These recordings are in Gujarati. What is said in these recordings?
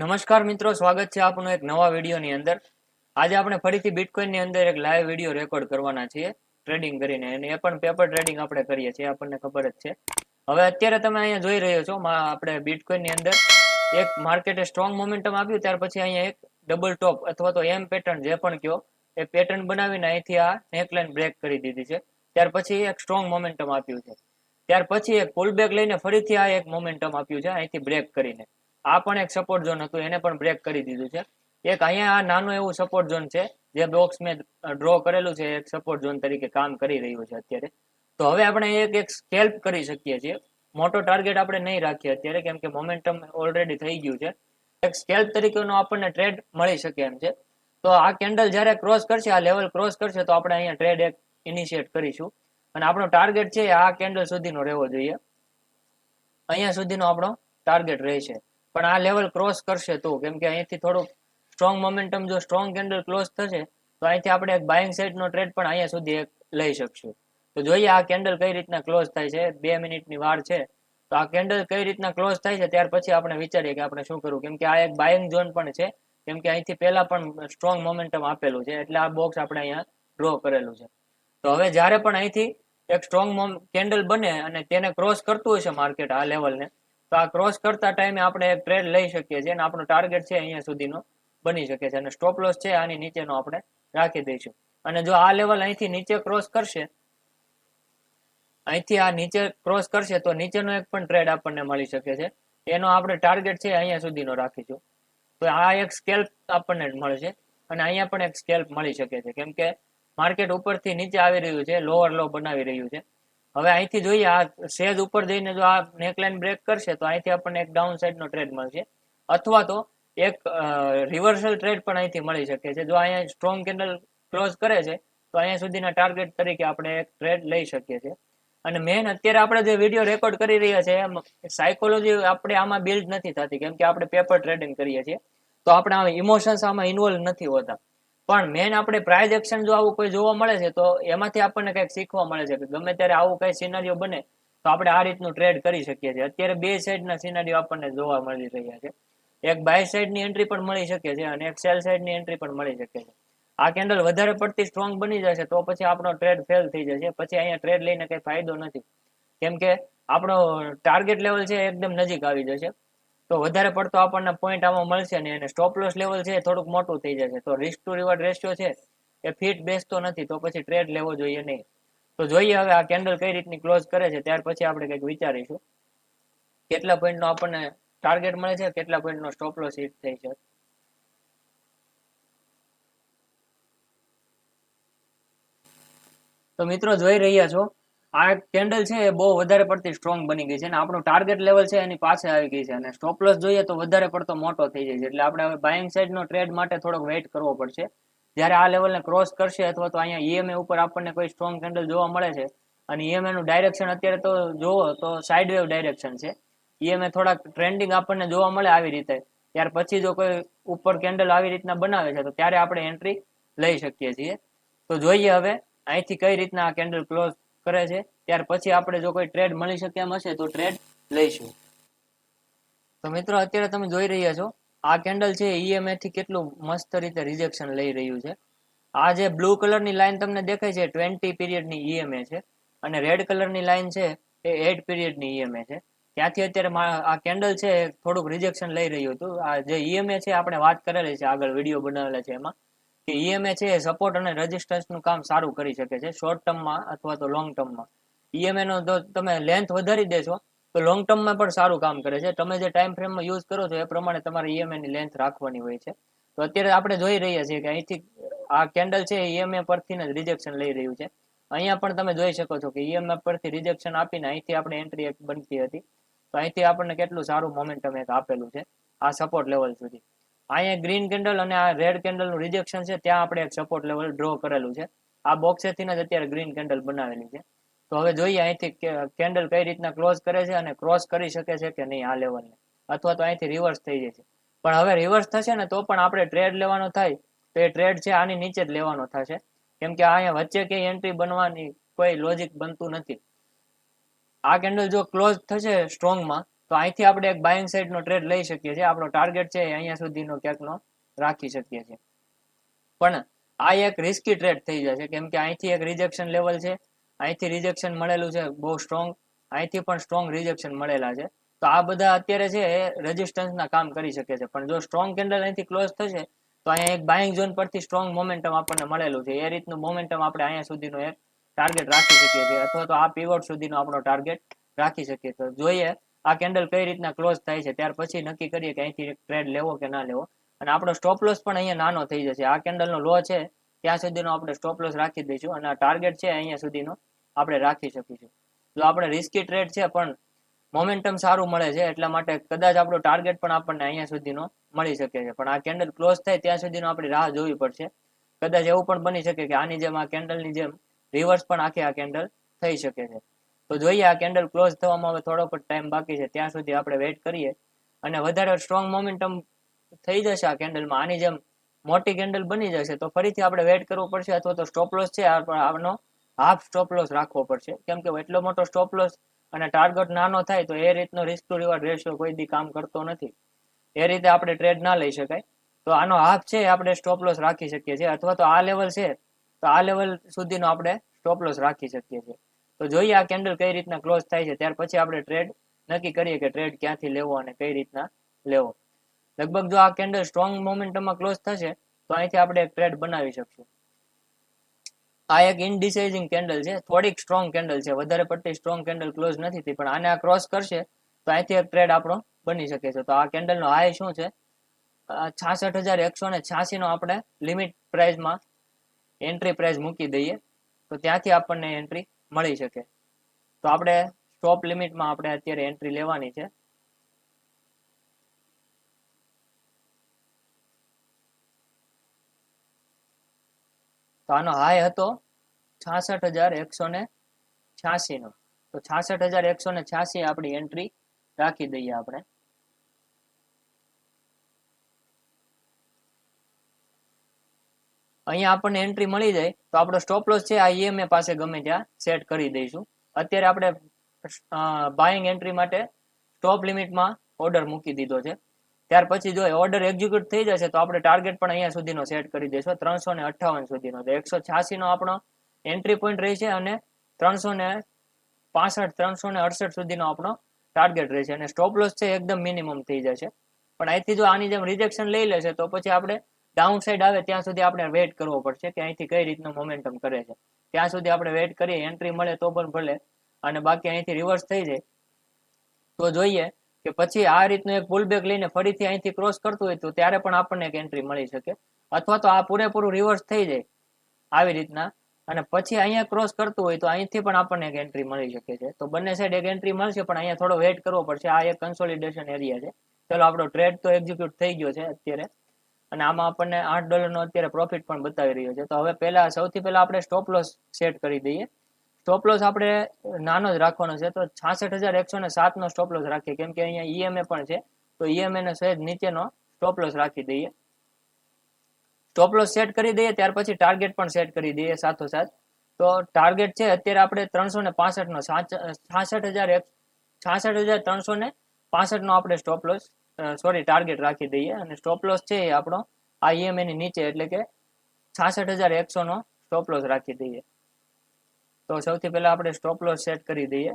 નમસ્કાર મિત્રો, સ્વાગત છે આપનું એક નવા વિડીયોની અંદર. આજે આપણે ફરીથી બિટકોઇનની અંદર એક લાઈવ વીડિયો રેકોર્ડ કરવાના છીએ ટ્રેડિંગ કરીને. અને એ પણ પેપર ટ્રેડિંગ આપણે કરીએ છીએ, આપણને ખબર જ છે. હવે અત્યારે તમે અહીંયા જોઈ રહ્યો છો આપણે બિટકોઇનની અંદર એક માર્કેટે સ્ટ્રોંગ મોમેન્ટમ આપ્યું ત્યાર પછી અહીંયા એક ડબલ ટોપ અથવા તો એમ પેટર્ન જે પણ કયો, એ પેટર્ન બનાવીને અહીંથી આ નેકલાઇન બ્રેક કરી દીધી છે. ત્યાર પછી એક સ્ટ્રોંગ મોમેન્ટમ આપ્યું છે. ત્યાર પછી એક પુલ બેક લઈને ફરીથી આ એક મોમેન્ટમ આપ્યું છે, અહીંથી બ્રેક કરીને. આ પણ એક સપોર્ટ ઝોન હતું, એને પણ બ્રેક કરી દીધું છે. એક અહીંયા આ નાનું એવું સપોર્ટ ઝોન છે, જે બોક્સ મેં ડ્રો કરેલું છે એક સપોર્ટ ઝોન તરીકે કામ કરી રહ્યું છે અત્યારે. તો હવે આપણે એક એક સ્કેલ્પ કરી શકીએ છીએ. મોટો ટાર્ગેટ આપણે નહીં રાખીએ અત્યારે, કેમ કે મોમેન્ટમ ઓલરેડી થઈ ગયું છે. એક સ્કેલ્પ તરીકેનો આપણને ટ્રેડ મળી શકે એમ છે. તો આ કેન્ડલ જ્યારે ક્રોસ કરશે, આ લેવલ ક્રોસ કરશે, તો આપણે અહીંયા ટ્રેડ એક ઇનિશિયેટ કરીશું. અને આપણો ટાર્ગેટ છે, આ કેન્ડલ સુધીનો રહેવો જોઈએ. અહીંયા સુધીનો આપણો ટાર્ગેટ રહેશે. પણ આ લેવલ ક્રોસ કરશે તો, કેમ કે અહીંથી થોડુંક સ્ટ્રોંગ મોમેન્ટમ જો સ્ટ્રોંગ કેન્ડલ ક્લોઝ થશે, તો અહીંથી આપણે એક બાઇંગ સાઇડનો ટ્રેડ પણ અહીંયા સુધી એક લઈ શકશું. તો જોઈએ આ કેન્ડલ કઈ રીતના ક્લોઝ થાય છે, બે મિનિટની વાર છે. તો આ કેન્ડલ કઈ રીતના ક્લોઝ થાય છે, ત્યાર પછી આપણે વિચારીએ કે આપણે શું કરવું. કેમ કે આ એક બાઇંગ ઝોન પણ છે, કેમ કે અહીંથી પહેલા પણ સ્ટ્રોંગ મોમેન્ટમ આપેલું છે, એટલે આ બોક્સ આપણે અહીંયા ડ્રો કરેલું છે. તો હવે જ્યારે પણ અહીંથી એક સ્ટ્રોંગ કેન્ડલ બને અને તેને ક્રોસ કરતું હશે માર્કેટ આ લેવલને તો આ ક્રોસ કરતા ટાઈમે આપણે એક ટ્રેડ લઈ શકીએ છીએ અને આપણો ટાર્ગેટ છે અહીંયા સુધીનો બની શકે છે અને સ્ટોપ લોસ છે આની નીચેનો આપણે રાખી દઈશું. અને જો આ લેવલ અહીંથી નીચે ક્રોસ કરશે, અહીંથી આ નીચે ક્રોસ કરશે તો નીચેનો એક પણ ટ્રેડ આપણને મળી શકે છે. એનો આપણે ટાર્ગેટ છે અહીંયા સુધીનો રાખીશું. તો આ એક સ્કેલ્પ આપણને મળશે અને અહીંયા પણ એક સ્કેલ્પ મળી શકે છે. કેમ કે માર્કેટ ઉપરથી નીચે આવી રહ્યું છે લોઅર લો બનાવી રહ્યું છે. હવે અહીંથી જોઈએ, આ સેજ ઉપર જઈને જો આ નેકલાઇન બ્રેક કરશે, તો અહીંથી આપણને એક ડાઉન સાઈડનો ટ્રેડ મળશે. અથવા તો એક રિવર્સલ ટ્રેડ પણ અહીંથી મળી શકે છે. જો અહીંયા સ્ટ્રોંગ કેન્ડલ ક્લોઝ કરે છે, તો અહીંયા સુધીના ટાર્ગેટ તરીકે આપણે એક ટ્રેડ લઈ શકીએ છીએ. અને મેન અત્યારે આપણે જે વીડિયો રેકોર્ડ કરી રહ્યા છે સાયકોલોજી આપણે આમાં બિલ્ડ નથી થતી. કેમ કે આપણે પેપર ટ્રેડિંગ કરીએ છીએ. તો આપણે ઇમોશન્સ આમાં ઇન્વોલ્વ નથી હોતા. પણ મેન આપણે પ્રાઇઝ એક્શન જો આવું કોઈ જોવા મળે છે, તો એમાંથી આપણને કંઈક શીખવા મળે છે કે ગમે ત્યારે આવું કઈ સિનારીઓ બને, તો આપણે આ રીતનું ટ્રેડ કરી શકીએ છીએ. અત્યારે બે સાઈડના સિનારીઓ આપણને જોવા મળી રહ્યા છે. એક બાય સાઈડની એન્ટ્રી પણ મળી શકે છે અને એક સેલ સાઈડની એન્ટ્રી પણ મળી શકે છે. આ કેન્ડલ વધારે પડતી સ્ટ્રોંગ બની જશે તો પછી આપણો ટ્રેડ ફેલ થઈ જશે. પછી અહીંયા ટ્રેડ લઈને કઈ ફાયદો નથી. કેમ કે આપણો ટાર્ગેટ લેવલ છે એકદમ નજીક આવી જશે. તો વધારે પડતો આપણને પોઈન્ટ આમાં મળશે ને અને સ્ટોપ લોસ લેવલ છે થોડુંક મોટું થઈ જશે. તો રિસ્ક ટુ રિવર્ડ રેશિયો છે એ ફિટ બેસતો નથી, તો પછી ટ્રેડ લેવો જોઈએ નહીં. તો જોઈએ હવે આ કેન્ડલ કઈ રીતની ક્લોઝ કરે છે, ત્યાર પછી આપણે કંઈક વિચારીશું. કેટલા પોઈન્ટનો આપણને ટાર્ગેટ મળે છે, કેટલા પોઈન્ટનો સ્ટોપ લોસ હિટ થઈ છે તો મિત્રો જોઈ રહ્યા છો આ કેન્ડલ છે એ બહુ વધારે પડતી સ્ટ્રોંગ બની ગઈ છે અને આપણું ટાર્ગેટ લેવલ છે એની પાસે આવી ગઈ છે અને સ્ટોપ લોસ જોઈએ તો વધારે પડતો મોટો થઈ જાય છે. એટલે આપણે હવે બાઇંગ સાઈડનો ટ્રેડ માટે થોડોક વેઇટ કરવો પડશે. જ્યારે આ લેવલને ક્રોસ કરશે અથવા તો અહીંયા ઈએમએ ઉપર આપણને કોઈ સ્ટ્રોંગ કેન્ડલ જોવા મળે છે અને ઈએમએ નું ડાયરેક્શન અત્યારે તો જોવો તો સાઇડ વેવ ડાયરેક્શન છે. ઈએમએ થોડાક ટ્રેન્ડિંગ આપણને જોવા મળે આવી રીતે. ત્યાર પછી જો કોઈ ઉપર કેન્ડલ આવી રીતના બનાવે છે તો ત્યારે આપણે એન્ટ્રી લઈ શકીએ છીએ. તો જોઈએ હવે અહીંથી કઈ રીતના આ કેન્ડલ ક્લોઝ કરે છે, ત્યાર પછી આપણે જો કોઈ ટ્રેડ મળી શકે એમ હશે તો ટ્રેડ લઈશું. તો મિત્રો અત્યારે તમે જોઈ રહ્યા છો, આ કેન્ડલ છે ઈએમએ થી કેટલું મસ્ત રીતે રિજેક્શન લઈ રહ્યું છે. આ જે બ્લુ કલરની લાઈન તમને દેખાય છે ટ્વેન્ટી પીરિયડની ઈએમએ છે અને રેડ કલરની લાઈન છે, એ એટ પીરિયડની ઈએમએ છે. ત્યાંથી અત્યારે આ કેન્ડલ છે થોડુંક રિજેક્શન લઈ રહ્યું હતું. આ જે ઈએમએ છે આપણે વાત કરેલી છે, આગળ વીડિયો બનાવેલા છે એમાં. કે ઈએમએ છે એ સપોર્ટ અને રેઝિસ્ટન્સનું કામ સારું કરી શકે છે શોર્ટ ટર્મમાં અથવા તો લોંગ ટર્મમાં ઈએમએ નો તમે લેન્થ વધારી દેશો, તો લોંગ ટર્મમાં પણ સારું કામ કરે છે. તમે જે ટાઈમ ફ્રેમમાં યુઝ કરો છો એ પ્રમાણે તમારે ઈએમએ ની લેન્થ રાખવાની હોય છે. તો અત્યારે આપણે જોઈ રહ્યા છીએ કે અહીંથી આ કેન્ડલ છે ઈએમએ પરથી જ રિજેક્શન લઈ રહ્યું છે. અહીંયા પણ તમે જોઈ શકો છો કે ઈએમએ પરથી રિજેક્શન આપીને અહીંથી આપણે એન્ટ્રી એક બનતી હતી. તો અહીંથી આપણને કેટલું સારું મોમેન્ટમ એક આપેલું છે આ સપોર્ટ લેવલ સુધી. અહીંયા ગ્રીન કેન્ડલ અને આ રેડ કેન્ડલનું રિજેક્શન છે, ત્યાં આપણે એક સપોર્ટ લેવલ ડ્રો કરેલું છે. આ બોક્સેથી જ અત્યારે ગ્રીન કેન્ડલ બનાવેલી છે. તો હવે જોઈએ અહીંથી કેન્ડલ કઈ રીતના ક્લોઝ કરે છે અને ક્રોસ કરી શકે છે કે નહીં આ લેવલને અથવા તો અહીંથી રિવર્સ થઈ જાય છે પણ હવે રિવર્સ થશે ને તો પણ આપણે ટ્રેડ લેવાનો થાય. તો એ ટ્રેડ છે આની નીચે જ લેવાનો થશે. કેમ કે અહીંયા વચ્ચે ક્યાંય એન્ટ્રી બનવાની કોઈ લોજિક બનતું નથી. આ કેન્ડલ જો ક્લોઝ થશે સ્ટ્રોંગમાં તો અહીંથી આપણે એક બાઇંગ સાઈડનો ટ્રેડ લઈ શકીએ છીએ. આપણો ટાર્ગેટ છે અહીંયા સુધીનો ક્યાંકનો રાખી શકીએ છીએ. પણ આ એક રિસ્કી ટ્રેડ થઈ જશે કેમ કે અહીંથી એક રિજેક્શન લેવલ છે. અહીંથી રિજેક્શન મળેલું છે બહુ સ્ટ્રોંગ અહીંથી પણ સ્ટ્રોંગ રિજેક્શન મળેલા છે. તો આ બધા અત્યારે છે એ રેઝિસ્ટન્સના કામ કરી શકે છે. પણ જો સ્ટ્રોંગ કેન્ડલ અહીંથી ક્લોઝ થશે, તો અહીંયા એક બાઇંગ ઝોન પરથી સ્ટ્રોંગ મોમેન્ટમ આપણને મળેલું છે. એ રીતનું મોમેન્ટમ આપણે અહીંયા સુધીનો એક ટાર્ગેટ રાખી શકીએ છીએ. અથવા તો આ પીવોટ સુધીનો આપણો ટાર્ગેટ રાખી શકીએ તો જોઈએ આ કેન્ડલ કઈ રીતના ક્લોઝ થાય છે, ત્યાર પછી નક્કી કરીએ કે અહીંથી ટ્રેડ લેવો કે ના લેવો. અને આપણો સ્ટોપ પણ અહીંયા નાનો થઈ જશે. આ કેન્ડલનો લો છે, ત્યાં સુધીનો આપણે સ્ટોપ રાખી દઈશું અને આ ટાર્ગેટ છે અહીંયા સુધીનો આપણે રાખી શકીશું. જો આપણે રિસ્કી ટ્રેડ છે, પણ મોમેન્ટમ સારું મળે છે, એટલા માટે કદાચ આપણો ટાર્ગેટ પણ આપણને અહીંયા સુધીનો મળી શકે છે. પણ આ કેન્ડલ ક્લોઝ થાય ત્યાં સુધીનો આપણે રાહ જોવી પડશે. કદાચ એવું પણ બની શકે કે આની જેમ આ કેન્ડલની જેમ રિવર્સ પણ આખી આ કેન્ડલ થઈ શકે છે. તો જોઈએ આ કેન્ડલ ક્લોઝ થવામાં હવે થોડોક જ ટાઈમ બાકી છે. ત્યાં સુધી આપણે વેઇટ કરીએ. અને વધારે સ્ટ્રોંગ મોમેન્ટમ થઈ જશે આ કેન્ડલમાં આની જેમ મોટી કેન્ડલ બની જશે તો ફરીથી આપણે વેઇટ કરવું પડશે અથવા તો સ્ટોપ લોસ છે. આનો હાફ સ્ટોપ લોસ રાખવો પડશે. કેમ કે એટલો મોટો સ્ટોપ લોસ અને ટાર્ગેટ નાનો થાય તો એ રીતનો રિસ્ક ટુ રિવોર્ડ રેશિયો કોઈ દી કામ કરતો નથી. એ રીતે આપણે ટ્રેડ ના લઈ શકાય. તો આનો હાફ છે આપણે સ્ટોપ લોસ રાખી શકીએ છીએ. અથવા તો આ લેવલ છે તો આ લેવલ સુધીનો આપણે સ્ટોપ લોસ રાખી શકીએ છીએ. તો જોઈએ આ કેન્ડલ કઈ રીતના ક્લોઝ થાય છે. ત્યાર પછી આપણે ટ્રેડ નક્કી કરીએ કે ટ્રેડ ક્યાંથી લેવો અને કઈ રીતના લેવો. લગભગ જો આ કેન્ડલ સ્ટ્રોંગ મોમેન્ટમમાં ક્લોઝ થશે, તો અહીંથી આપણે એક ટ્રેડ બનાવી શકશું. આ એક ઇનડિસાઇઝિંગ કેન્ડલ છે. થોડીક સ્ટ્રોંગ કેન્ડલ છે. વધારે પડતી સ્ટ્રોંગ કેન્ડલ ક્લોઝ નથી થઈ પણ આને આ ક્રોસ કરશે, તો અહીંથી એક ટ્રેડ આપણો બની શકે છે. તો આ કેન્ડલનો હાઈ શું છે? છાસઠ હજાર એકસો ને છ્યાસી નો આપણે લિમિટ પ્રાઇઝમાં એન્ટ્રી પ્રાઇઝ મૂકી દઈએ. તો ત્યાંથી આપણને એન્ટ્રી મળી શકે. તો આપણે સ્ટોપ લિમિટમાં આપણે અત્યારે એન્ટ્રી લેવાની છે. તો આનો હાઈ હતો છાસઠ હજાર એકસો ને છ્યાસી નો તો છાસઠ હજાર એકસો ને છ્યાસી આપણી એન્ટ્રી રાખી દઈએ આપણે. અહીંયા આપણને એન્ટ્રી મળી જાય તો આપણો સ્ટોપ લોસ છે, આ ઈએમએ પાસે ગમે ત્યાં સેટ કરી દઈશું. અત્યારે આપણે બાઇંગ એન્ટ્રી માટે સ્ટોપ લિમિટમાં ઓર્ડર મૂકી દીધો છે. ત્યાર પછી જો ઓર્ડર એક્ઝિક્યુટ થઈ જશે તો આપણે ટાર્ગેટ પણ અહીંયા સુધીનો સેટ કરી દઈશું. ત્રણસો ને અઠ્ઠાવન સુધીનો તો એકસો છ્યાસી નો આપણો એન્ટ્રી પોઈન્ટ રહેશે અને ત્રણસો ને પાસઠ, ત્રણસો ને અડસઠ સુધીનો આપણો ટાર્ગેટ રહેશે. અને સ્ટોપ લોસ છે એકદમ મિનિમમ થઈ જશે. પણ અહીંથી જો આની જેમ રિજેક્શન લઈ લેશે તો પછી આપણે ડાઉન સાઈડ આવે ત્યાં સુધી આપણે વેઇટ કરવો પડશે કે અહીંથી કઈ રીતનું મોમેન્ટમ કરે છે. ત્યાં સુધી આપણે વેઇટ કરીએ એન્ટ્રી મળે તો પણ ભલે, અને બાકી અહીંથી રિવર્સ થઈ જાય. તો જોઈએ કે પછી આ રીતનું એક પુલબેક લઈને ફરીથી અહીંથી ક્રોસ કરતું હોય તો ત્યારે પણ આપણને એક એન્ટ્રી મળી શકે. અથવા તો આ પૂરેપૂરું રિવર્સ થઈ જાય આવી રીતના. અને પછી અહીંયા ક્રોસ કરતું હોય તો અહીંથી પણ આપણને એક એન્ટ્રી મળી શકે છે. તો બંને સાઈડ એક એન્ટ્રી મળશે, પણ અહીંયા થોડો વેઇટ કરવો પડશે. આ એક કન્સોલિડેશન એરિયા છે. ચલો, આપણો ટ્રેડ તો એક્ઝિક્યુટ થઈ ગયો છે અત્યારે. અને આમાં આપણને આઠ ડોલરનો અત્યારે પ્રોફિટ પણ બતાવી રહ્યો છે. તો હવે પહેલા સૌથી પહેલા આપણે સ્ટોપ લોસ સેટ કરી દઈએ. સ્ટોપ લોસ આપણે નાનો જ રાખવાનો છે. તો છાસઠ હજાર એકસો ને સાતનો સ્ટોપ લોસ રાખીએ. કેમ કે અહીંયા ઈએમએ પણ છે. તો ઈએમએ ને સહેજ નીચેનો સ્ટોપ લોસ રાખી દઈએ. સ્ટોપ લોસ સેટ કરી દઈએ, ત્યાર પછી ટાર્ગેટ પણ સેટ કરી દઈએ સાથોસાથ. તો ટાર્ગેટ છે, અત્યારે આપણે ત્રણસો ને પાસઠ નો છાસઠ હજાર છાસઠ હજાર ત્રણસો ને પાસઠ નો આપણે સ્ટોપ લોસ સોરી ટાર્ગેટ રાખી દઈએ. અને સ્ટોપ લોસ છે એ આપણો આ ઈએમએ ની નીચે, એટલે કે છાસઠ હજાર એકસો નો સ્ટોપ લોસ રાખી દઈએ. તો સૌથી પહેલા આપણે સ્ટોપ લોસ સેટ કરી દઈએ,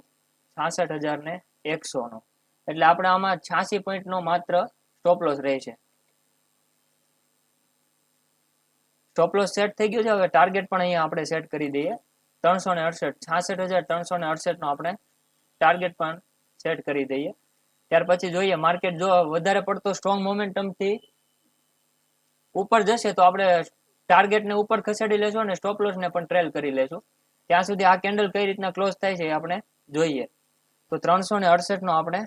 છાસઠ હજાર ને એકસો નો એટલે આપણે આમાં છ્યાસી પોઈન્ટ નો માત્ર સ્ટોપ લોસ રહેશે. સ્ટોપ લોસ સેટ થઈ ગયો છે, હવે ટાર્ગેટ પણ અહીંયા આપણે સેટ કરી દઈએ. ત્રણસો ને અડસઠ, છાસઠ હજાર ત્રણસો ને અડસઠ નો આપણે ટાર્ગેટ પણ સેટ કરી દઈએ. ત્યાર પછી જોઈએ માર્કેટ જો વધારે પડતો સ્ટ્રોંગ મોમેન્ટમથી ઉપર જશે તો આપણે ટાર્ગેટને ઉપર ખસેડી લેશું અને સ્ટોપ લોસને પણ ટ્રેલ કરી લેશું. ત્યાં સુધી આ કેન્ડલ કઈ રીતના ક્લોઝ થાય છે આપણે જોઈએ. તો ત્રણસો ને અડસઠ નો આપણે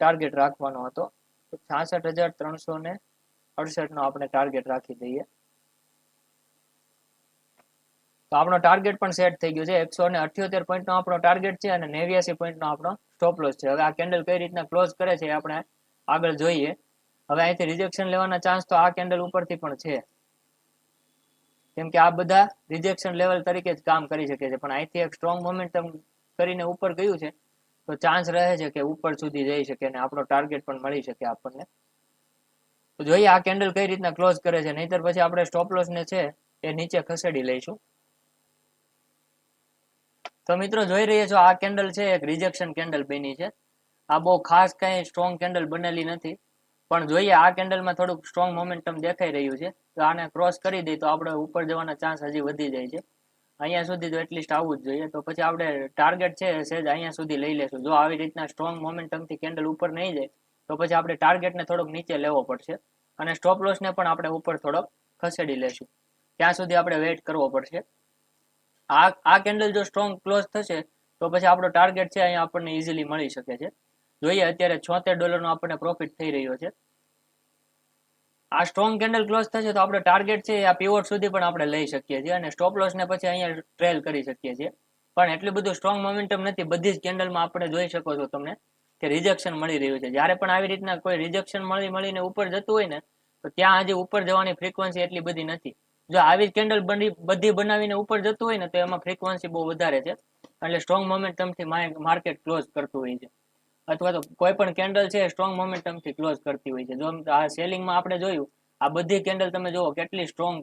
ટાર્ગેટ રાખવાનો હતો. છાસઠ હજાર ત્રણસો ને અડસઠ નો આપણે ટાર્ગેટ રાખી દઈએ. તો આપણો ટાર્ગેટ પણ સેટ થઈ ગયો છે. એકસો ને અઠ્યોતેર પોઈન્ટ નો આપણો ટાર્ગેટ છે અને નેવ્યાસી પોઈન્ટ નો આપણો સ્ટોપ લોસ છે. હવે આ કેન્ડલ કઈ રીતના ક્લોઝ કરે છે આપણે આગળ જોઈએ. હવે અહીંથી રિજેક્શન લેવાના ચાન્સ તો આ કેન્ડલ ઉપરથી પણ છે. કેમ કે આ બધા રિજેક્શન લેવલ તરીકે જ કામ કરી શકે છે. પણ અહીંથી એક સ્ટ્રોંગ મોમેન્ટમ કરીને ઉપર ગયું છે, તો તો ચાન્સ રહે છે કે ઉપર સુધી જઈ શકે અને આપણો ટાર્ગેટ પણ મળી શકે આપણને. તો જોઈએ આ કેન્ડલ કઈ રીતના ક્લોઝ કરે છે. નહીતર પછી આપણે સ્ટોપ લોસ ને છે એ નીચે ખસેડી લઈશું. તો મિત્રો જોઈ રહ્યા છો, આ કેન્ડલ છે, એક રિજેક્શન કેન્ડલ બની છે. આ બહુ ખાસ કઈ સ્ટ્રોંગ કેન્ડલ બનેલી નથી. પણ જોઈએ, આ કેન્ડલમાં થોડુંક સ્ટ્રોંગ મોમેન્ટમ દેખાઈ રહ્યું છે. તો આને ક્રોસ કરી દઈએ તો આપણે ઉપર જવાના ચાન્સ હજી વધી જાય છે. અહીંયા સુધી તો એટલીસ્ટ આવવું જ જોઈએ. તો પછી આપણે ટાર્ગેટ છે સેજ અહીંયા સુધી લઈ લેશું. જો આવી રીતના સ્ટ્રોંગ મોમેન્ટમથી કેન્ડલ ઉપર નહીં જાય, તો પછી આપણે ટાર્ગેટને થોડોક નીચે લેવો પડશે. અને સ્ટોપ લોસને પણ આપણે ઉપર થોડોક ખસેડી લેશું. ત્યાં સુધી આપણે વેઇટ કરવો પડશે. આ આ કેન્ડલ જો સ્ટ્રોંગ ક્લોઝ થશે, તો પછી આપણો ટાર્ગેટ છે, અહીંયા આપણને ઇઝીલી મળી શકે છે. જોઈએ અત્યારે છોતેર ડોલરનો આપણને પ્રોફિટ થઈ રહ્યો છે. આ સ્ટ્રોંગ કેન્ડલ ક્લોઝ થશે, તો આપણો ટાર્ગેટ છે આ પીવોટ સુધી પણ આપણે લઈ શકીએ છીએ અને સ્ટોપ લોસને પછી અહીંયા ટ્રેલ કરી શકીએ છીએ. પણ એટલું બધું સ્ટ્રોંગ મોમેન્ટમ નથી, બધી જ કેન્ડલમાં આપણે જોઈ શકો છો તમને કે રિજેક્શન મળી રહ્યું છે. જ્યારે પણ આવી રીતના કોઈ રિજેક્શન મળી મળીને ઉપર જતું હોય ને, તો ત્યાં હજી ઉપર જવાની ફ્રીક્વન્સી એટલી બધી નથી. જો આવી કેન્ડલ બની, બધી બનાવીને ઉપર જતું હોય ને તો એમાં ફ્રીક્વન્સી બહુ વધારે છે. એટલે સ્ટ્રોંગ મોમેન્ટમથી માર્કેટ ક્લોઝ કરતું હોય છે. અથવા તો કોઈ પણ કેન્ડલ છે સ્ટ્રોંગ મોમેન્ટમથી ક્લોઝ કરતી હોય છે. જો આ સેલિંગમાં આપણે જોયું, આ બધી કેન્ડલ તમે જુઓ કેટલી સ્ટ્રોંગ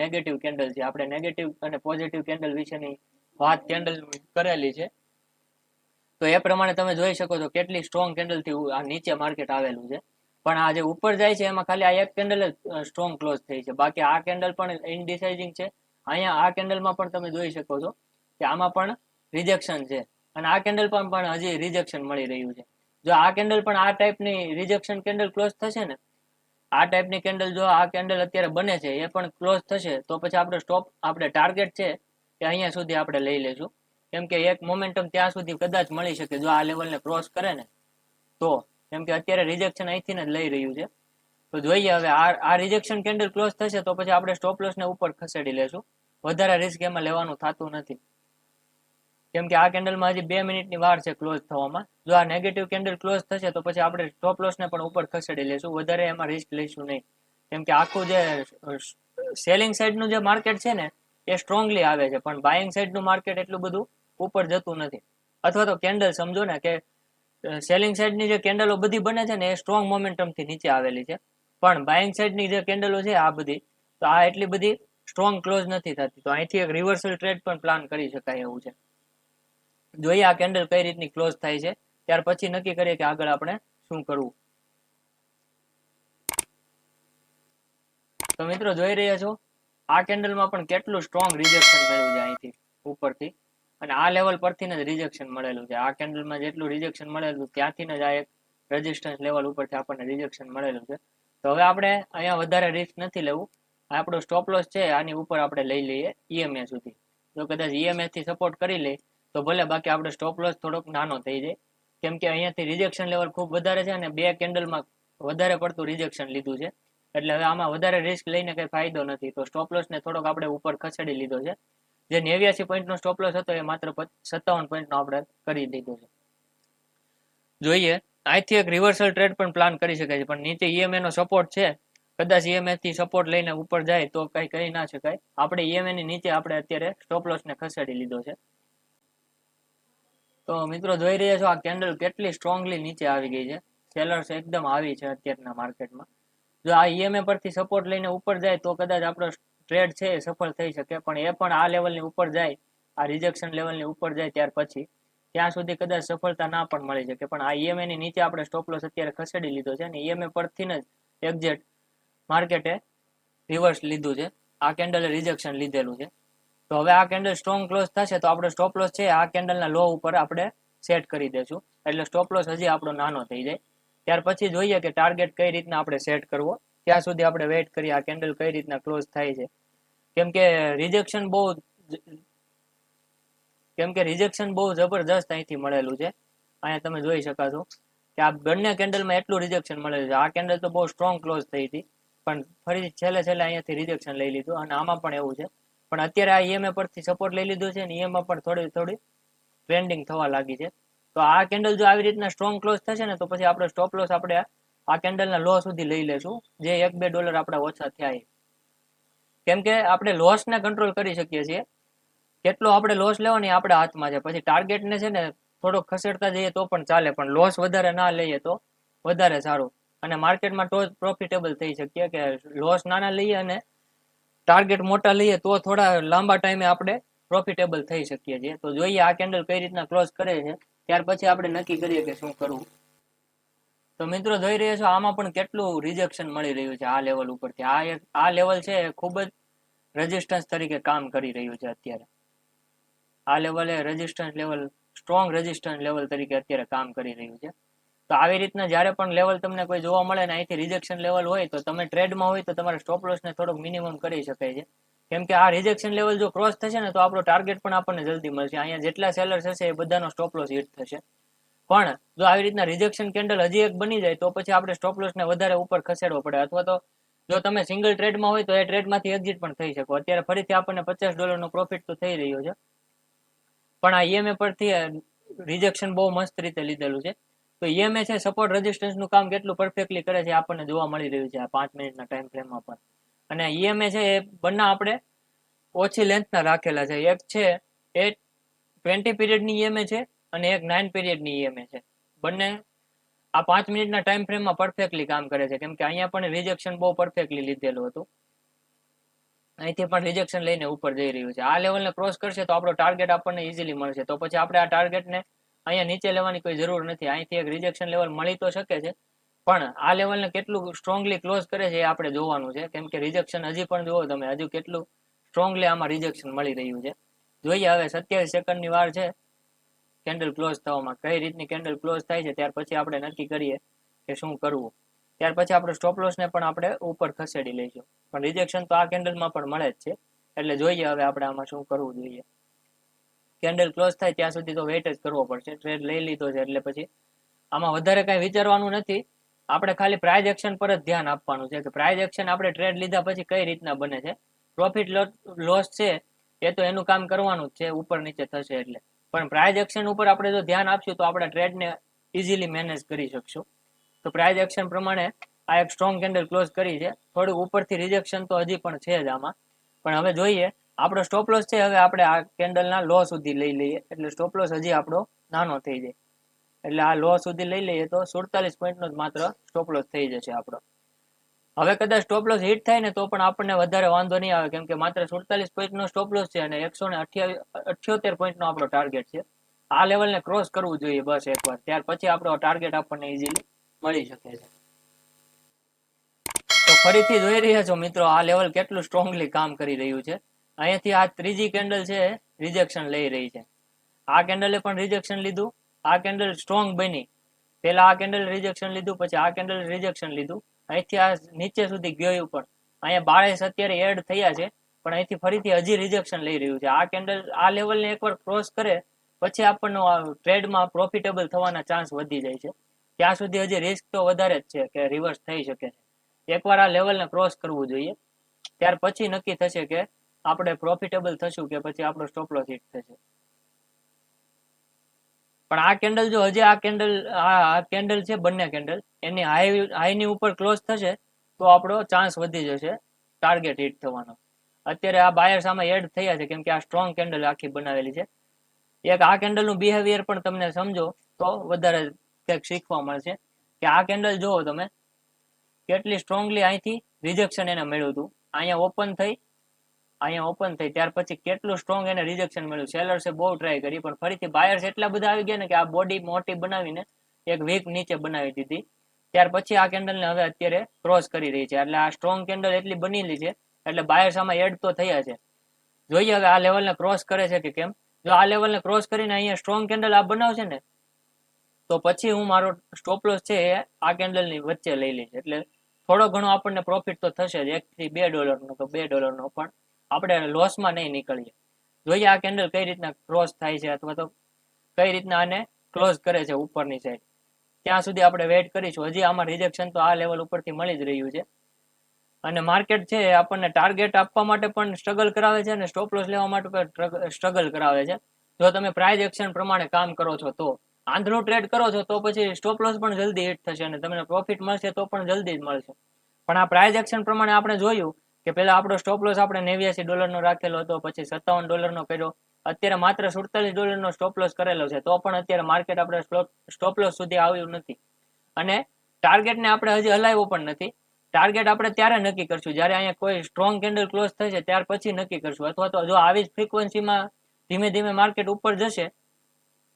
નેગેટિવ કેન્ડલ છે. આપણે નેગેટિવ અને પોઝિટિવ કેન્ડલ વિશેની વાત કેન્ડલ કરેલી છે. તો એ પ્રમાણે તમે જોઈ શકો છો કેટલી સ્ટ્રોંગ કેન્ડલથી આ નીચે માર્કેટ આવેલું છે. પણ આ જે ઉપર જાય છે, એમાં ખાલી આ એક કેન્ડલ જ સ્ટ્રોંગ ક્લોઝ થઈ છે. બાકી આ કેન્ડલ પણ ઇનડિસાઇઝિંગ છે. અહીંયા આ કેન્ડલમાં પણ તમે જોઈ શકો છો કે આમાં પણ રિજેક્શન છે. અને આ કેન્ડલ પણ પણ હજી રિજેક્શન મળી રહ્યું છે. જો આ કેન્ડલ પણ આ ટાઈપની રિજેક્શન કેન્ડલ ક્લોઝ થશે ને, આ ટાઈપની કેન્ડલ જો આ કેન્ડલ અત્યારે બને છે, એ પણ ક્લોઝ થશે, તો પછી આપણે સ્ટોપ આપણે ટાર્ગેટ છે કે અહીંયા સુધી આપણે લઈ લેશું. કેમ કે એક મોમેન્ટમ ત્યાં સુધી કદાચ મળી શકે જો આ લેવલને ક્રોસ કરે ને, તો કેમ કે અત્યારે રિજેક્શન અહીંથી જ લઈ રહ્યું છે. તો જોઈએ હવે આ રિજેક્શન કેન્ડલ ક્લોઝ થશે તો પછી આપણે સ્ટોપ લોસને ઉપર ખસેડી લેશું. વધારે રિસ્ક એમાં લેવાનું થતું નથી. કેમ કે આ કેન્ડલમાં હજી બે મિનિટની વાર છે ક્લોઝ થવામાં. જો આ નેગેટિવ કેન્ડલ ક્લોઝ થશે તો પછી આપણે સ્ટોપ લોસને પણ ઉપર ખસેડી લેશું. વધારે એમાં રિસ્ક લઈશું નહીં. કેમ કે આખું જે સેલિંગ સાઈડનું જે માર્કેટ છે ને, એ સ્ટ્રોંગલી આવે છે. પણ બાઇંગ સાઈડનું માર્કેટ એટલું બધું ઉપર જતું નથી. અથવા તો કેન્ડલ સમજો ને કે સેલિંગ સાઈડની જે કેન્ડલો બધી બને છે ને એ સ્ટ્રોંગ મોમેન્ટમથી નીચે આવેલી છે. પણ બાઇંગ સાઈડની જે કેન્ડલો છે આ બધી, તો આ એટલી બધી સ્ટ્રોંગ ક્લોઝ નથી થતી. તો અહીંથી એક રિવર્સલ ટ્રેડ પણ પ્લાન કરી શકાય એવું છે. જોઈએ આ કેન્ડલ કઈ રીતની ક્લોઝ થાય છે, ત્યાર પછી નક્કી કરીએ કે આગળ આપણે શું કરવું. તો મિત્રો જોઈ રહ્યા છો, આ કેન્ડલમાં પણ કેટલું સ્ટ્રોંગ રિજેક્શન મળ્યું છે અહીંથી ઉપરથી. અને આ લેવલ પરથી જ રિજેક્શન મળેલું છે. આ કેન્ડલમાં જેટલું રિજેક્શન મળેલું ત્યાંથી જ આ એક રેઝિસ્ટન્સ લેવલ ઉપરથી આપણને રિજેક્શન મળેલું છે. તો હવે આપણે અહીંયા વધારે રિસ્ક નથી લેવું. આપણો સ્ટોપ લોસ છે, આની ઉપર આપણે લઈ લઈએ ઈએમએ સુધી. જો કદાચ ઈએમએ થી સપોર્ટ કરી લે, તો ભલે બાકી આપણે સ્ટોપ લોસ થોડોક નાનો થઈ જાય. કેમ કે અહીંયાથી રિજેક્શન લેવલ ખૂબ વધારે છે અને બે કેન્ડલમાં વધારે પડતું રિજેક્શન લીધું છે. એટલે હવે આમાં વધારે રિસ્ક લઈને કઈ ફાયદો નથી. તો સ્ટોપ લોસને થોડોક આપણે ઉપર ખસેડી લીધો છે. જે નેવ્યાસી પોઈન્ટનો સ્ટોપ લોસ હતો, એ માત્ર સત્તાવન પોઈન્ટનો આપણે કરી દીધો છે. જોઈએ અહીંથી એક રિવર્સલ ટ્રેડ પણ પ્લાન કરી શકાય છે, પણ નીચે ઈએમએ નો સપોર્ટ છે. કદાચ ઈએમએ થી સપોર્ટ લઈને ઉપર જાય તો કઈ કહી ના શકાય. આપણે ઈએમએ ની નીચે આપણે અત્યારે સ્ટોપ લોસ ને ખસેડી લીધો છે. તો મિત્રો જોઈ રહ્યા છો આ કેન્ડલ કેટલી સ્ટ્રોંગલી નીચે આવી ગઈ છે. સેલર્સ એકદમ આવી છે અત્યારના માર્કેટમાં જો આ ઈએમએ પરથી સપોર્ટ લઈને ઉપર જાય તો કદાચ આપણો ટ્રેડ છે એ સફળ થઈ શકે, પણ એ પણ આ લેવલની ઉપર જાય, આ રિજેક્શન લેવલની ઉપર જાય ત્યાર પછી, ત્યાં સુધી કદાચ સફળતા ના પણ મળી શકે. પણ આ ઈએમએ ની નીચે આપણે સ્ટોપ લોસ અત્યારે ખસેડી લીધો છે અને ઈએમએ પરથી જ એક્ઝેટ માર્કેટે રિવર્સ લીધું છે. આ કેન્ડલે રિજેક્શન લીધેલું છે. તો હવે આ કેન્ડલ સ્ટ્રોંગ ક્લોઝ થશે તો આપણો સ્ટોપ લોસ છે આ કેન્ડલના લો ઉપર આપણે સેટ કરી દેશું. એટલે સ્ટોપ લોસ હજી આપણો નાનો થઈ જાય. ત્યાર પછી જોઈએ કે ટાર્ગેટ કઈ રીતના આપણે સેટ કરવો. ત્યાં સુધી આપણે વેઇટ કરીએ, આ કેન્ડલ કઈ રીતના ક્લોઝ થાય છે. કેમ કે રિજેક્શન બહુ કેમ કે રિજેક્શન બહુ જબરજસ્ત અહીંથી મળેલું છે. અહીંયા તમે જોઈ શકાશો કે આ બંને કેન્ડલમાં એટલું રિજેક્શન મળેલું છે. આ કેન્ડલ તો બહુ સ્ટ્રોંગ ક્લોઝ થઈ હતી, પણ ફરી છેલ્લે છેલ્લે અહીંયાથી રિજેક્શન લઈ લીધું અને આમાં પણ એવું છે. પણ અત્યારે આ ઈએમએ પરથી સપોર્ટ લઈ લીધો છે અને ઈએમએ પણ થોડી થોડી ટ્રેન્ડિંગ થવા લાગી છે. તો આ કેન્ડલ જો આવી રીતના સ્ટ્રોંગ ક્લોઝ થશે ને, તો પછી આપણે સ્ટોપ લોસ આપણે આ કેન્ડલના લો સુધી લઈ લેશું. જે એક બે ડોલર આપણા ઓછા થયા કેમ કે આપણે લોસને કંટ્રોલ કરી શકીએ છીએ. કેટલો આપણે લોસ લેવાની આપણા હાથમાં છે. પછી ટાર્ગેટને છે ને થોડોક ખસેડતા જઈએ તો પણ ચાલે, પણ લોસ વધારે ના લઈએ તો વધારે સારું. અને માર્કેટમાં તો પ્રોફિટેબલ થઈ શકીએ કે લોસ નાના લઈએ અને ટાર્ગેટ મોટા લઈએ તો થોડા લાંબા ટાઈમે આપણે પ્રોફિટેબલ થઈ શકીએ છીએ. તો જોઈએ આ કેન્ડલ કઈ રીતના ક્લોઝ કરે છે. ત્યાર પછી આપણે નક્કી કરીએ કે શું કરવું. તો મિત્રો જોઈ રહ્યા છો, આમાં પણ કેટલું રિજેક્શન મળી રહ્યું છે આ લેવલ ઉપરથી. આ એક, આ લેવલ છે એ ખૂબ જ રેઝિસ્ટન્સ તરીકે કામ કરી રહ્યું છે અત્યારે. આ લેવલે resistance level strong resistance level તરીકે અત્યારે કામ કરી રહ્યું છે. તો આવી રીતના જ્યારે પણ લેવલ તમને કોઈ જોવા મળે ને અહીંથી રિજેક્શન લેવલ હોય તો તમે ટ્રેડમાં હોય તો તમારે સ્ટોપ લોસને થોડોક મિનિમમ કરી શકાય છે. કેમ કે આ રિજેક્શન લેવલ જો ક્રોસ થશે ને તો આપણો ટાર્ગેટ પણ આપણને જલ્દી મળશે. અહીંયા જેટલા સેલર્સ હશે એ બધાનો સ્ટોપ લોસ હિટ થશે. પણ જો આવી રીતના રિજેક્શન કેન્ડલ હજી એક બની જાય, તો પછી આપણે સ્ટોપ લોસને વધારે ઉપર ખસેડવો પડે. અથવા તો જો તમે સિંગલ ટ્રેડમાં હોય તો એ ટ્રેડમાંથી એક્ઝિટ પણ થઈ શકો. અત્યારે ફરીથી આપણને પચાસ ડોલરનો પ્રોફિટ તો થઈ રહ્યો છે. પણ આ ઈએમએ પરથી રિજેક્શન બહુ મસ્ત રીતે લીધેલું છે. તો ઈએમએ છે સપોર્ટ રેઝિસ્ટન્સનું કામ કેટલું પરફેક્ટલી કરે છે આપણને જોવા મળી રહ્યું છે આ પાંચ મિનિટના ટાઈમ ફ્રેમમાં પણ. અને ઈએમએ છે, એ બંને આપણે ઓછી લેન્થના રાખેલા છે. એક છે, એ ટ્વેન્ટી પીરિયડની ઈએમએ છે અને એક નાઇન પીરિયડની ઈએમએ છે. બંને આ પાંચ મિનિટના ટાઈમ ફ્રેમમાં પરફેક્ટલી કામ કરે છે. કેમ કે અહીંયા પણ રિજેક્શન બહુ પરફેક્ટલી લીધેલું હતું. અહીંથી પણ રિજેક્શન લઈને ઉપર જઈ રહ્યું છે. આ લેવલને ક્રોસ કરશે તો આપણો ટાર્ગેટ આપણને ઇઝીલી મળશે. તો પછી આપણે આ ટાર્ગેટને અહીંયા નીચે લેવાની કોઈ જરૂર નથી. અહીંથી એક રિજેક્શન લેવલ મળી તો શકે છે. પણ આ લેવલને કેટલું સ્ટ્રોંગલી ક્લોઝ કરે છે એ આપણે જોવાનું છે. કેમ કે રિજેક્શન હજી પણ જુઓ તમે, હજુ કેટલું સ્ટ્રોંગલી આમાં રિજેક્શન મળી રહ્યું છે. જોઈએ હવે સત્યાવીસ સેકન્ડની વાર છે. કેન્ડલ ક્લોઝ થવામાં કઈ રીતની કેન્ડલ ક્લોઝ થાય છે ત્યાર પછી આપણે નક્કી કરીએ કે શું કરવું. ત્યાર પછી આપણે સ્ટોપ લોસને પણ આપણે ઉપર ખસેડી લઈશું. પણ રિજેક્શન તો આ કેન્ડલમાં પણ મળે જ છે. એટલે જોઈએ હવે આપણે આમાં શું કરવું જોઈએ. કેન્ડલ ક્લોઝ થાય ત્યાં સુધી તો વેઇટ જ કરવો પડશે. ટ્રેડ લઈ લીધો છે એટલે પછી આમાં વધારે કાંઈ વિચારવાનું નથી. આપણે ખાલી પ્રાઇઝ એક્શન પર જ ધ્યાન આપવાનું છે કે પ્રાઇઝ એક્શન આપણે ટ્રેડ લીધા પછી કઈ રીતના બને છે. પ્રોફિટ લોસ છે એ તો એનું કામ કરવાનું જ છે, ઉપર નીચે થશે એટલે. પણ પ્રાઇઝ એક્શન ઉપર આપણે જો ધ્યાન આપશું તો આપણે ટ્રેડને ઇઝીલી મેનેજ કરી શકશું. તો પ્રાઇઝ એક્શન પ્રમાણે આ એક સ્ટ્રોંગ કેન્ડલ ક્લોઝ કરી છે. થોડું ઉપરથી રિજેક્શન તો હજી પણ છે જ આમાં. પણ હવે જોઈએ, આપણો સ્ટોપ લોસ છે, હવે આપણે આ કેન્ડલના લો સુધી લઈ લઈએ. એટલે સ્ટોપ લોસ હજી આપણો નાનો થઈ જાય. એટલે આ લો સુધી લઈ લઈએ તો સુડતાલીસ પોઈન્ટનો જ માત્ર સ્ટોપ લોસ થઈ જશે આપણો. હવે કદાચ સ્ટોપ લોસ હિટ થાય ને તો પણ આપણને વધારે વાંધો નહીં આવે, કેમ કે માત્ર સુડતાલીસ પોઈન્ટનો સ્ટોપ લોસ છે અને એકસો ને અઠ્યોતેર પોઈન્ટનો આપણો ટાર્ગેટ છે. આ લેવલને ક્રોસ કરવું જોઈએ બસ એકવાર, ત્યાર પછી આપણો ટાર્ગેટ આપણને ઇઝીલી મળી શકે છે. તો ફરીથી જોઈ રહ્યા છો મિત્રો, આ લેવલ કેટલું સ્ટ્રોંગલી કામ કરી રહ્યું છે. અહીંયાથી આ ત્રીજી કેન્ડલ છે રિજેક્શન લઈ રહી છે. આ કેન્ડલે પણ રિજેક્શન લીધું, આ કેન્ડલ સ્ટ્રોંગ બની. પેલા આ કેન્ડલ રિજેક્શન લીધું, પછી આ કેન્ડલ રિજેક્શન લીધું. અહીંથી આ નીચે સુધી ગયું પણ. અહીંયા બાળેસ અત્યારે એડ થયા છે, પણ અહીંથી ફરીથી હજી રિજેક્શન લઈ રહ્યું છે. આ કેન્ડલ આ લેવલને એકવાર ક્રોસ કરે, પછી આપણને ટ્રેડમાં પ્રોફિટેબલ થવાના ચાન્સ વધી જાય છે. ત્યાં સુધી હજી રિસ્ક તો વધારે જ છે કે રિવર્સ થઈ શકે છે. એકવાર આ લેવલને ક્રોસ કરવું જોઈએ. ત્યાર પછી નક્કી થશે કે આપણે પ્રોફિટેબલ થશું કે પછી આપણો સ્ટોપ લોસ હિટ થશે. પણ આ કેન્ડલ જો હજી આ કેન્ડલ આ કેન્ડલ છે, બંને કેન્ડલ, એની હાઈ, હાઈની ઉપર ક્લોઝ થશે, તો આપણો ચાન્સ વધી જશે ટાર્ગેટ હિટ થવાનો. અત્યારે આ બાયર સામે એડ થયા છે, કેમ કે આ સ્ટ્રોંગ કેન્ડલ આખી બનાવેલી છે. એક આ કેન્ડલનું બિહેવિયર પણ તમને સમજો, તો વધારે કંઈક શીખવા મળશે. કે આ કેન્ડલ જુઓ તમે, કેટલી સ્ટ્રોંગલી અહીંથી રિજેક્શન એને મળ્યું હતું. અહીંયા ઓપન થઈ અહીંયા ઓપન થઈ ત્યાર પછી કેટલું સ્ટ્રોંગ એને રિજેક્શન મળ્યું. સેલર્સે બહુ ટ્રાય કરી, પણ ફરીથી બાયર્સ એટલા બધા આવી ગયા ને કે આ બોડી મોટી બનાવીને એક વીક નીચે બનાવી દીધી. ત્યાર પછી આ કેન્ડલને હવે અત્યારે ક્રોસ કરી રહી છે. એટલે આ સ્ટ્રોંગ કેન્ડલ એટલી બનેલી છે, એટલે બાયર્સ આમાં એડ તો થયા છે. જોઈએ હવે આ લેવલને ક્રોસ કરે છે કે કેમ? જો આ લેવલને ક્રોસ કરીને અહીંયા સ્ટ્રોંગ કેન્ડલ આ બનાવશે ને, તો પછી હું મારો સ્ટોપ લોસ છે એ આ કેન્ડલની વચ્ચે લઈ લઈશ. એટલે થોડો ઘણો આપણને પ્રોફિટ તો થશે જ. એક થી બે ડોલરનો તો બે ડોલરનો પણ આપણે લોસમાં નહીં નીકળીએ. જોઈએ આ કેન્ડલ કઈ રીતના ક્રોસ થાય છે અથવા તો કઈ રીતના આને ક્લોઝ કરે છે ઉપરની સાઈડ ત્યાં સુધી આપણે વેઇટ કરીશું. હજી આમાં રિજેક્શન તો આ લેવલ ઉપરથી મળી જ રહ્યું છે. અને માર્કેટ છે આપણને ટાર્ગેટ આપવા માટે પણ સ્ટ્રગલ કરાવે છે અને સ્ટોપ લોસ લેવા માટે પણ સ્ટ્રગલ કરાવે છે. જો તમે પ્રાઇઝ એક્શન પ્રમાણે કામ કરો છો તો, આંધળું ટ્રેડ કરો છો તો પછી સ્ટોપ લોસ પણ જલ્દી હિટ થશે અને તમને પ્રોફિટ મળશે તો પણ જલ્દી જ મળશે. પણ આ પ્રાઇઝ એક્શન પ્રમાણે આપણે જોયું કે પહેલા આપણો સ્ટોપ લોસ આપણે નેવ્યાસી ડોલરનો રાખેલો હતો, પછી સત્તાવન ડોલરનો કર્યો. અત્યારે માત્ર સુડતાલીસ ડોલરનો સ્ટોપ લોસ કરેલો છે, તો પણ અત્યારે માર્કેટ આપણે સ્ટોપ લોસ સુધી આવ્યું નથી. અને ટાર્ગેટને આપણે હજી હલાવ્યો પણ નથી. ટાર્ગેટ આપણે ત્યારે નક્કી કરશું, જ્યારે અહીંયા કોઈ સ્ટ્રોંગ કેન્ડલ ક્લોઝ થશે, ત્યાર પછી નક્કી કરશું. અથવા તો જો આવી જ ફ્રીક્વન્સીમાં ધીમે ધીમે માર્કેટ ઉપર જશે,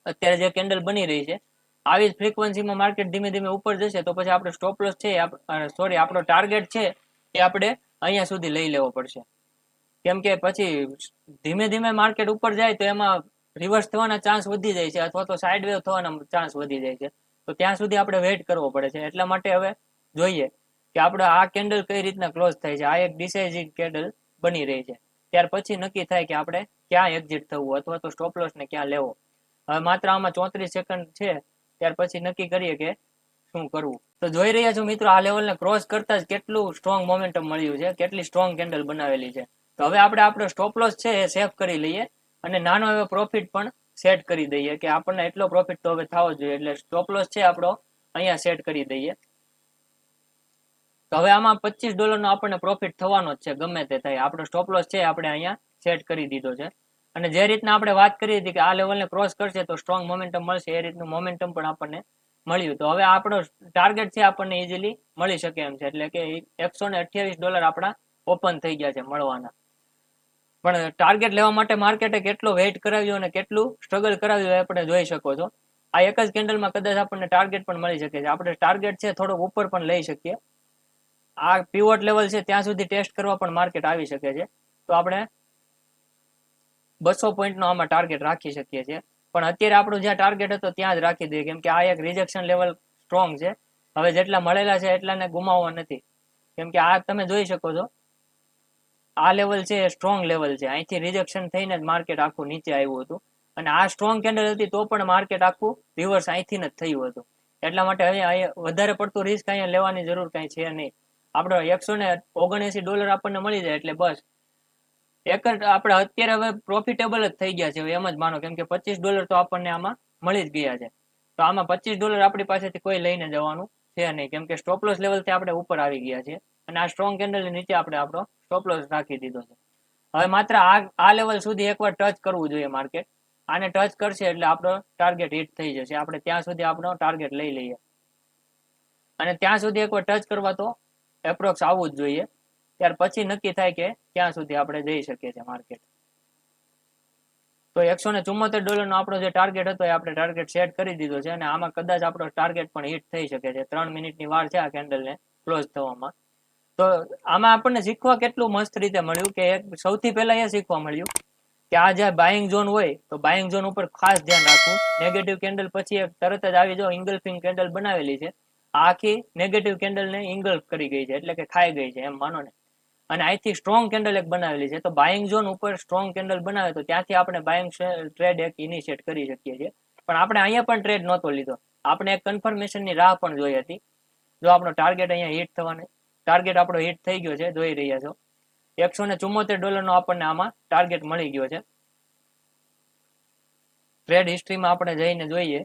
અત્યારે જે કેન્ડલ બની રહી છે, આવી જ ફ્રીક્વન્સીમાં માર્કેટ ધીમે ધીમે ઉપર જશે, તો પછી આપણે સ્ટોપ લોસ છે સોરી આપણો ટાર્ગેટ છે, એ આપણે અહીંયા સુધી લઈ લેવો પડશે. કેમ કે પછી ધીમે ધીમે માર્કેટ ઉપર જાય તો એમાં રિવર્સ થવાના ચાન્સ વધી જાય છે અથવા તો સાઇડ વેવ થવાના ચાન્સ વધી જાય છે. તો ત્યાં સુધી આપણે વેઇટ કરવો પડે છે. એટલા માટે હવે જોઈએ કે આપણે આ કેન્ડલ કઈ રીતના ક્લોઝ થાય છે. આ એક ડિસાઇઝિંગ કેન્ડલ બની રહી છે. ત્યાર પછી નક્કી થાય કે આપણે ક્યાં એક્ઝિટ થવું અથવા તો સ્ટોપ લોસ ને ક્યાં લેવો. હવે માત્ર આમાં ચોત્રીસ સેકન્ડ છે. ત્યાર પછી નક્કી કરીએ કે શું કરવું. તો જોઈ રહ્યા છો મિત્રો, આ લેવલને ક્રોસ કરતા જ કેટલું સ્ટ્રોંગ મોમેન્ટમ મળ્યું છે, કેટલી સ્ટ્રોંગ કેન્ડલ બનાવેલી છે. તો હવે આપણે આપણો સ્ટોપ લોસ છે એ સેફ કરી લઈએ અને નાનો એવો પ્રોફિટ પણ સેટ કરી દઈએ કે આપણને એટલો પ્રોફિટ તો હવે થવો જોઈએ. એટલે સ્ટોપ લોસ છે આપણો, અહીંયા સેટ કરી દઈએ. તો હવે આમાં પચીસ ડોલરનો આપણને પ્રોફિટ થવાનો જ છે, ગમે તે થાય. આપણો સ્ટોપ લોસ છે આપણે અહીંયા સેટ કરી દીધો છે. અને જે રીતના આપણે વાત કરી હતી કે આ લેવલને ક્રોસ કરશે તો સ્ટ્રોંગ મોમેન્ટમ મળશે, એ રીતનું મોમેન્ટમ પણ આપણને મળ્યું. તો હવે આપણો ટાર્ગેટ છે આપણને ઇઝીલી મળી શકે એમ છે. એટલે કે એકસો ને અઠ્યાવીસ ડોલર આપણા ઓપન થઈ ગયા છે મળવાના. પણ ટાર્ગેટ લેવા માટે માર્કેટે કેટલો વેઇટ કરાવ્યો અને કેટલું સ્ટ્રગલ કરાવ્યું એ આપણે જોઈ શકો છો. આ એક જ કેન્ડલમાં કદાચ આપણને ટાર્ગેટ પણ મળી શકે છે. આપણે ટાર્ગેટ છે થોડોક ઉપર પણ લઈ શકીએ. આ પીવોટ લેવલ છે ત્યાં સુધી ટેસ્ટ કરવા પણ માર્કેટ આવી શકે છે. તો આપણે બસો પોઈન્ટનો આમાં ટાર્ગેટ રાખી શકીએ છીએ. પણ અત્યારે આપણું જ્યાં ટાર્ગેટ હતો ત્યાં જ રાખી દઈએ. કેમ કે આ એક રિજેક્શન લેવલ સ્ટ્રોંગ છે. હવે જેટલા મળેલા છે એટલાને ગુમાવવા નથી. કેમ કે આ તમે જોઈ શકો છો. આ લેવલ છે, એ સ્ટ્રોંગ લેવલ છે. અહીંથી રિજેક્શન થઈને જ માર્કેટ આખું નીચે આવ્યું હતું. અને આ સ્ટ્રોંગ કેન્ડલ હતી તો પણ માર્કેટ આખું રિવર્સ અહીંથી જ થયું હતું. એટલા માટે અહીંયા વધારે પડતું રિસ્ક અહીંયા લેવાની જરૂર કાંઈ છે નહીં. આપણે એકસો ને ઓગણએસી ડોલર આપણને મળી જાય એટલે બસ. એક જ આપણે અત્યારે હવે પ્રોફિટેબલ જ થઈ ગયા છે એમ જ માનો, કેમ કે પચીસ ડોલર તો આપણને આમાં મળી જ ગયા છે. તો આમાં પચીસ ડોલર આપણી પાસેથી કોઈ લઈને જવાનું છે નહીં, કેમ કે સ્ટોપલોસ લેવલથી આપણે ઉપર આવી ગયા છે અને આ સ્ટ્રોંગ કેન્ડલની નીચે આપણે આપણો સ્ટોપલોસ રાખી દીધો છે. હવે માત્ર આ આ લેવલ સુધી એકવાર ટચ કરવું જોઈએ માર્કેટ આને ટચ કરશે એટલે આપણો ટાર્ગેટ હિટ થઈ જશે. આપણે ત્યાં સુધી આપણો ટાર્ગેટ લઈ લઈએ. અને ત્યાં સુધી એકવાર ટચ કરવા તો એપ્રોક્સ આવવું જ જોઈએ. ત્યાર પછી નક્કી થાય કે ક્યાં સુધી આપણે જઈ શકીએ છીએ માર્કેટ તો એકસો ને ચુમ્મોતેર ડોલરનો આપણો જે ટાર્ગેટ હતો એ આપણે ટાર્ગેટ સેટ કરી દીધો છે અને આમાં કદાચ આપણો ટાર્ગેટ પણ હિટ થઈ શકે છે. ત્રણ મિનિટની વાર છે આ કેન્ડલને ક્લોઝ થવામાં. તો આમાં આપણને શીખવા કેટલું મસ્ત રીતે મળ્યું કે સૌથી પહેલા એ શીખવા મળ્યું કે આ જે બાઇંગ ઝોન હોય તો બાઇંગ ઝોન ઉપર ખાસ ધ્યાન રાખવું. નેગેટિવ કેન્ડલ પછી એક તરત જ આવી જાઓ ઇંગલ્ફિંગ કેન્ડલ બનાવેલી છે. આખી નેગેટિવ કેન્ડલને ઇંગલ્ફ કરી ગઈ છે એટલે કે ખાઈ ગઈ છે એમ માનો ને. અને અહીંથી સ્ટ્રોંગ કેન્ડલ એક બનાવેલી છે. તો બાઇંગ ઝોન ઉપર સ્ટ્રોંગ કેન્ડલ બનાવે તો ત્યાંથી આપણે બાઇંગ ટ્રેડ એક ઇનિશિયેટ કરી શકીએ છીએ. પણ આપણે અહીંયા પણ ટ્રેડ નહોતો લીધો. આપણે એક કન્ફર્મેશનની રાહ પણ જોઈ હતી. જો આપણો ટાર્ગેટ અહીંયા હિટ થવાનો. ટાર્ગેટ આપણો હિટ થઈ ગયો છે, જોઈ રહ્યા છો. એકસો ને ચુમ્મોતેર ડોલરનો આપણને આમાં ટાર્ગેટ મળી ગયો છે. ટ્રેડ હિસ્ટ્રીમાં આપણે જઈને જોઈએ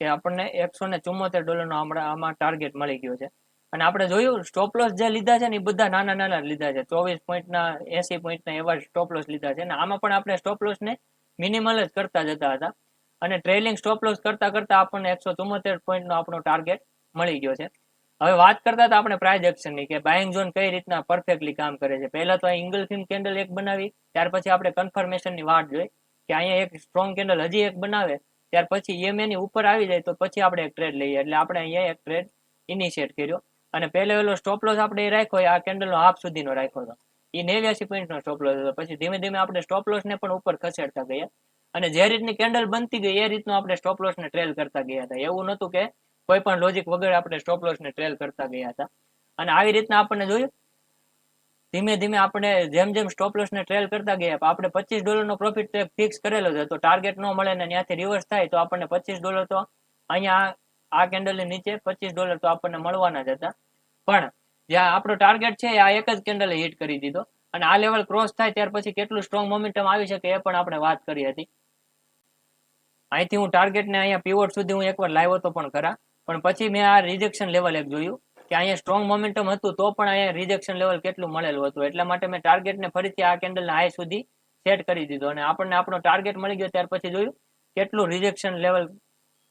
કે આપણને એકસો ને ચુમ્મોતેર ડોલરનો આમાં ટાર્ગેટ મળી ગયો છે. અને આપણે જોયું સ્ટોપ લોસ જે લીધા છે ને એ બધા નાના નાના લીધા છે. ચોવીસ પોઈન્ટના એસી પોઈન્ટના એવા સ્ટોપ લોસ લીધા છે. અને આમાં પણ આપણે સ્ટોપ લોસને મિનિમલ જ કરતા જતા હતા. અને ટ્રેલિંગ સ્ટોપ લોસ કરતા કરતા આપણને એકસો ચુમ્મોતેર પોઈન્ટનો આપણો ટાર્ગેટ મળી ગયો છે. હવે વાત કરતા હતા આપણે પ્રાઇઝ એક્શનની કે બાઇંગ ઝોન કઈ રીતના પરફેક્ટલી કામ કરે છે. પહેલા તો ઇંગલફિમ કેન્ડલ એક બનાવી, ત્યાર પછી આપણે કન્ફર્મેશનની વાટ જોઈ કે અહીંયા એક સ્ટ્રોંગ કેન્ડલ હજી એક બનાવે, ત્યાર પછી એમ ની ઉપર આવી જાય તો પછી આપણે એક ટ્રેડ લઈએ. એટલે આપણે અહીંયા એક ટ્રેડ ઇનિશિયેટ કર્યો. અને પહેલો પહેલો સ્ટોપ લોસ આપણે રાખ્યો આ કેન્ડલનો હાફ સુધીનો રાખ્યો હતો. એ નેવ્યાસી પોઈન્ટનો સ્ટોપ લોસ હતો. પછી ધીમે ધીમે આપણે સ્ટોપ લોસને પણ ઉપર ખસેડતા ગયા. અને જે રીતની કેન્ડલ બનતી ગઈ, એ રીતનું આપણે સ્ટોપ લોસને ટ્રેલ કરતા ગયા હતા. એવું નહોતું કે કોઈ પણ લોજિક વગર આપણે સ્ટોપ લોસને ટ્રેલ કરતા ગયા હતા. અને આવી રીતના આપણને જોયું, ધીમે ધીમે આપણે જેમ જેમ સ્ટોપ લોસને ટ્રેલ કરતા ગયા આપણે પચીસ ડોલરનો પ્રોફિટ ફિક્સ કરેલો છે તો ટાર્ગેટ ન મળે ને ત્યાંથી રિવર્સ થાય તો આપણને પચીસ ડોલર તો અહીંયા આ કેન્ડલની નીચે પચીસ ડોલર તો આપણને મળવાના જ હતા. પણ જ્યાં આપણો ટાર્ગેટ છે આ એક જ કેન્ડલે હિટ કરી દીધો. અને આ લેવલ ક્રોસ થાય ત્યાર પછી કેટલું સ્ટ્રોંગ મોમેન્ટમ આવી શકે એ પણ આપણે વાત કરી હતી. અહીંથી હું ટાર્ગેટને અહીંયા પીવોટ સુધી હું એકવાર લાવ્યો તો પણ ખરા. પણ પછી મેં આ રિજેક્શન લેવલ એક જોયું કે અહીંયા સ્ટ્રોંગ મોમેન્ટમ હતું તો પણ અહીંયા રિજેક્શન લેવલ કેટલું મળેલું હતું. એટલા માટે મેં ટાર્ગેટને ફરીથી આ કેન્ડલને હાઈ સુધી સેટ કરી દીધો. અને આપણને આપણો ટાર્ગેટ મળી ગયો ત્યાર પછી જોયું કેટલું રિજેક્શન લેવલ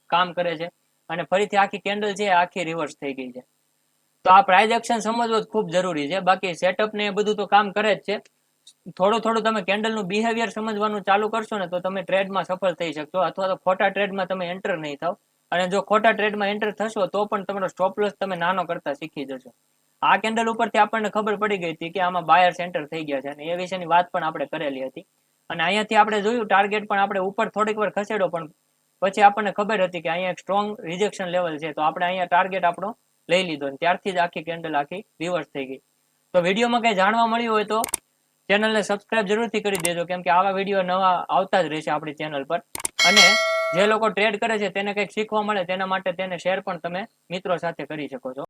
કામ કરે છે. અને ફરીથી આખી કેન્ડલ છે આખી રિવર્સ થઈ ગઈ છે. તો આ પ્રાઇઝ એક્શન સમજવું ખૂબ જરૂરી છે. બાકી સેટઅપ ને એ બધું તો કામ કરે જ છે. થોડું થોડું તમે કેન્ડલનું બિહેવિયર સમજવાનું ચાલુ કરશો ને તો તમે ટ્રેડમાં સફળ થઈ શકશો. અથવા તો ખોટા ટ્રેડમાં તમે એન્ટર નહીં થાવ. અને જો ખોટા ટ્રેડમાં એન્ટર થશો તો પણ તમારો સ્ટોપ લોસ તમે નાનો કરતા શીખી જશો. આ કેન્ડલ ઉપરથી આપણને ખબર પડી ગઈ હતી કે આમાં બાયર્સ એન્ટર થઈ ગયા છે. અને એ વિશેની વાત પણ આપણે કરેલી હતી. અને અહીંયાથી આપણે જોયું ટાર્ગેટ પણ આપણે ઉપર થોડીક વાર ખસેડો, પણ પછી આપણને ખબર હતી કે અહીંયા એક સ્ટ્રોંગ રિજેક્શન લેવલ છે, તો આપણે અહીંયા ટાર્ગેટ આપણો લઈ લીધો અને ત્યારથી જ આખી કેન્ડલ આખી રિવર્સ થઈ ગઈ. તો વિડીયોમાં કંઈ જાણવા મળ્યું હોય તો ચેનલને સબસ્ક્રાઇબ જરૂરથી કરી દેજો, કેમ કે આવા વીડિયો નવા આવતા જ રહેશે આપણી ચેનલ પર. અને જે લોકો ટ્રેડ કરે છે, તેને કંઈક શીખવા મળે, તેના માટે તેને શેર પણ તમે મિત્રો સાથે કરી શકો છો.